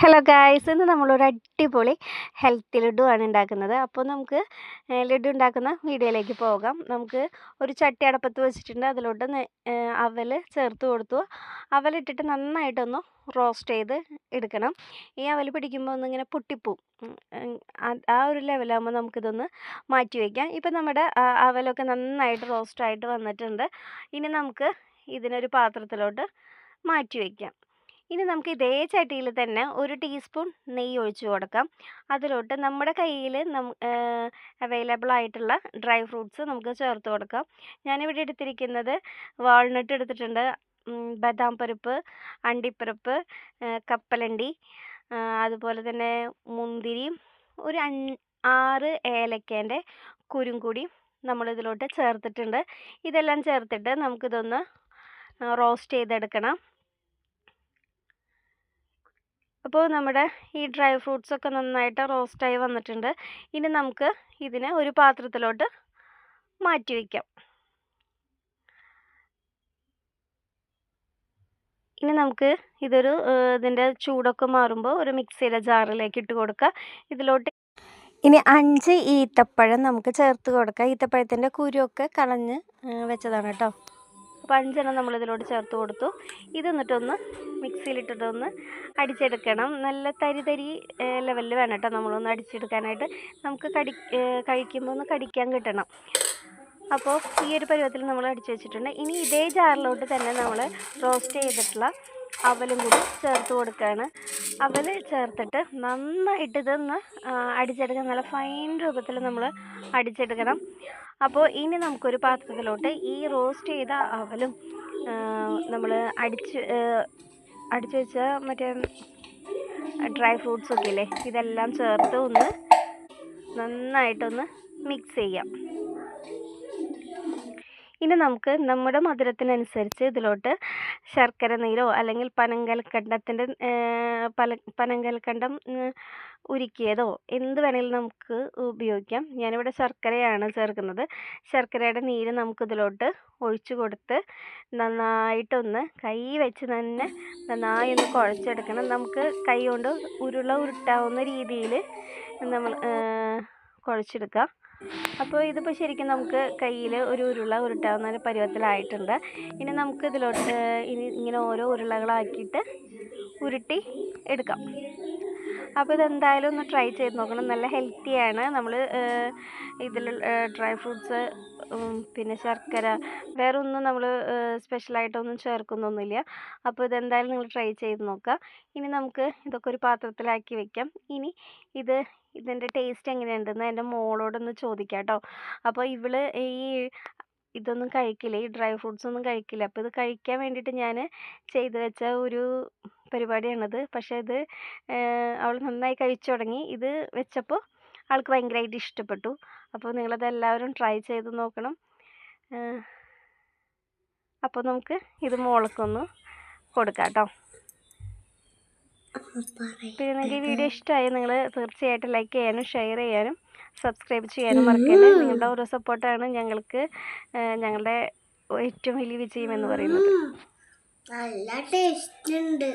Hello guys ഇന്ന് നമ്മളൊരു അടിപൊളി ഹെൽത്തി ലഡു ആണ് ഉണ്ടാക്കുന്നത്. അപ്പോൾ നമുക്ക് ലഡു ഉണ്ടാക്കുന്ന വീഡിയോയിലേക്ക് പോകാം. നമുക്ക് ഒരു ചട്ടി അടപ്പത്ത് വെച്ചിട്ടുണ്ട്. അതിലോട്ട് അവൽ ചേർത്ത് കൊടുത്തു. അവലിട്ടിട്ട് നന്നായിട്ടൊന്ന് റോസ്റ്റ് ചെയ്ത് എടുക്കണം. ഈ അവൽ പിടിക്കുമ്പോൾ ഒന്നിങ്ങനെ പൊട്ടിപ്പോവും ആ ഒരു ലെവലാകുമ്പോൾ നമുക്കിതൊന്ന് മാറ്റി വയ്ക്കാം ഇപ്പം നമ്മുടെ അവലൊക്കെ നന്നായിട്ട് റോസ്റ്റായിട്ട് വന്നിട്ടുണ്ട്. ഇനി നമുക്ക് ഇതിനൊരു പാത്രത്തിലോട്ട് മാറ്റി വയ്ക്കാം ഇനി നമുക്ക് ഇതേ ചട്ടിയിൽ തന്നെ ഒരു ടീസ്പൂൺ നെയ്യ് ഒഴിച്ചു കൊടുക്കാം. അതിലോട്ട് നമ്മുടെ കയ്യിൽ നം അവൈലബിൾ ആയിട്ടുള്ള ഡ്രൈ ഫ്രൂട്ട്സ് നമുക്ക് ചേർത്ത് കൊടുക്കാം. ഞാനിവിടെ എടുത്തിരിക്കുന്നത് വാൾനട്ട് എടുത്തിട്ടുണ്ട് ബദാം പരിപ്പ് അണ്ടിപ്പരിപ്പ് കപ്പലണ്ടി അതുപോലെ തന്നെ മുന്തിരിയും ഒരു ആറ് ഏലക്കേന്റെ കുരും കൂടി നമ്മളിതിലോട്ട് ചേർത്തിട്ടുണ്ട്. ഇതെല്ലാം ചേർത്തിട്ട് നമുക്കിതൊന്ന് റോസ്റ്റ് ചെയ്തെടുക്കണം. അപ്പോൾ നമ്മുടെ ഈ ഡ്രൈ ഫ്രൂട്ട്സ് ഒക്കെ നന്നായിട്ട് റോസ്റ്റായി വന്നിട്ടുണ്ട്. ഇനി നമുക്ക് ഇതിനെ ഒരു പാത്രത്തിലോട്ട് മാറ്റി വയ്ക്കാം. ഇനി നമുക്ക് ഇതൊരു ഇതിന്റെ ചൂടൊക്കെ മാറുമ്പോൾ ഒരു മിക്സിയുടെ ജാറിലേക്ക് ഇട്ട് കൊടുക്കുക. ഇതിലോട്ട് ഇനി അഞ്ച് ഈത്തപ്പഴം നമുക്ക് ചേർത്ത് കൊടുക്കുക ഈത്തപ്പഴത്തിന്റെ കുരുവൊക്കെ കളഞ്ഞ് വെച്ചതാണ് കേട്ടോ. അപ്പോൾ അഞ്ചെണ്ണം നമ്മൾ ഇതിലോട്ട് ചേർത്ത് കൊടുത്തു. ഇത് എന്നിട്ടൊന്ന് മിക്സിയിലിട്ടിട്ടൊന്ന് അടിച്ചെടുക്കണം. നല്ല തരി തരി ലെവലിൽ വേണം കേട്ടോ നമ്മളൊന്ന് അടിച്ചെടുക്കാനായിട്ട്. നമുക്ക് കടി കഴിക്കുമ്പോൾ ഒന്ന് കടിക്കാൻ കിട്ടണം. അപ്പോൾ ഈ ഒരു പരുവത്തിൽ നമ്മൾ അടിച്ചു വെച്ചിട്ടുണ്ട്. ഇനി ഇതേ ജാറിലോട്ട് തന്നെ നമ്മൾ റോസ്റ്റ് ചെയ്തിട്ടുള്ള അവലും കൂടി ചേർത്ത് കൊടുക്കുകയാണ്. അവൽ ചേർത്തിട്ട് നന്നായിട്ട് ഇതൊന്ന് അടിച്ചെടുക്കണം നല്ല ഫൈൻ രൂപത്തിൽ നമ്മൾ അടിച്ചെടുക്കണം. അപ്പോൾ ഇനി നമുക്കൊരു പാത്രത്തിലോട്ട് ഈ റോസ്റ്റ് ചെയ്ത അവലും നമ്മൾ അടിച്ച് അടിച്ചു വെച്ച മറ്റേ ഡ്രൈ ഫ്രൂട്ട്സ് ഒക്കെ ഇല്ലേ ഇതെല്ലാം ചേർത്ത് ഒന്ന് നന്നായിട്ടൊന്ന് മിക്സ് ചെയ്യാം. ഇനി നമുക്ക് നമ്മുടെ മധുരത്തിനനുസരിച്ച് ഇതിലോട്ട് ശർക്കര നീരോ അല്ലെങ്കിൽ പനങ്കൽക്കണ്ടത്തിന്റെ പല പനങ്കൽക്കണ്ടം ഉരുക്കിയതോ എന്ത് വേണമെങ്കിലും നമുക്ക് ഉപയോഗിക്കാം. ഞാനിവിടെ ശർക്കരയാണ് ചേർക്കുന്നത്. ശർക്കരയുടെ നീര് നമുക്ക് നമുക്കിതിലോട്ട് ഒഴിച്ചു കൊടുത്ത് നന്നായിട്ടൊന്ന് കൈ വെച്ച് തന്നെ നന്നായി ഒന്ന് കുഴച്ചെടുക്കണം. നമുക്ക് കൈ കൊണ്ട് ഉരുള ഉരുട്ടാവുന്ന രീതിയിൽ നമ്മൾ കുഴച്ചെടുക്കാം. അപ്പോൾ ഇതിപ്പോൾ ശരിക്കും നമുക്ക് കയ്യിൽ ഒരു ഉരുള ഉരുട്ടാവുന്ന ഒരു പരുവത്തിലായിട്ടുണ്ട്. ഇനി നമുക്ക് ഇതിലോട്ട് ഇനി ഇങ്ങനെ ഓരോ ഉരുളകളാക്കിയിട്ട് ഉരുട്ടി എടുക്കാം. അപ്പോൾ ഇതെന്തായാലും ഒന്ന് ട്രൈ ചെയ്ത് നോക്കണം. നല്ല ഹെൽത്തിയാണ് നമ്മൾ ഇതിൽ ഡ്രൈ ഫ്രൂട്ട്സ് പിന്നെ ശർക്കര വേറെ ഒന്നും നമ്മൾ സ്പെഷ്യലായിട്ടൊന്നും ചേർക്കുന്നൊന്നുമില്ല. അപ്പോൾ ഇതെന്തായാലും നിങ്ങൾ ട്രൈ ചെയ്ത് നോക്കുക ഇനി നമുക്ക് ഇതൊക്കെ ഒരു പാത്രത്തിലാക്കി വെക്കാം. ഇനി ഇത് ഇതിന്റെ ടേസ്റ്റ് എങ്ങനെയുണ്ടെന്ന് എന്റെ മോളോടൊന്ന് ചോദിക്കാം കേട്ടോ അപ്പോൾ ഇവൾ ഈ ഇതൊന്നും കഴിക്കില്ല. ഈ ഡ്രൈ ഫ്രൂട്ട്സ് ഒന്നും കഴിക്കില്ല. അപ്പോൾ ഇത് കഴിക്കാൻ വേണ്ടിയിട്ട് ഞാൻ ചെയ്തു വെച്ച ഒരു പരിപാടിയാണിത്. പക്ഷേ ഇത് അവൾ നന്നായി കഴിച്ചു തുടങ്ങി. ഇത് വെച്ചപ്പോൾ ആൾക്ക് ഭയങ്കരമായിട്ട് ഇഷ്ടപ്പെട്ടു. അപ്പോൾ നിങ്ങളത് എല്ലാവരും ട്രൈ ചെയ്ത് നോക്കണം. അപ്പോൾ നമുക്ക് ഇത് മോളക്കൊന്ന് കൊടുക്കാം കേട്ടോ പിന്നെ നിങ്ങൾക്ക് ഈ വീഡിയോ ഇഷ്ടമായി. നിങ്ങൾ തീർച്ചയായിട്ടും ലൈക്ക് ചെയ്യാനും ഷെയർ ചെയ്യാനും സബ്സ്ക്രൈബ് ചെയ്യാനും മറക്കല്ലേ. നിങ്ങളുടെ ഓരോ സപ്പോർട്ടാണ് ഞങ്ങൾക്ക് ഞങ്ങളുടെ ഏറ്റവും വലിയ വിജയം എന്ന് പറയുന്നത്. നല്ല ടേസ്റ്റ് ഉണ്ട്.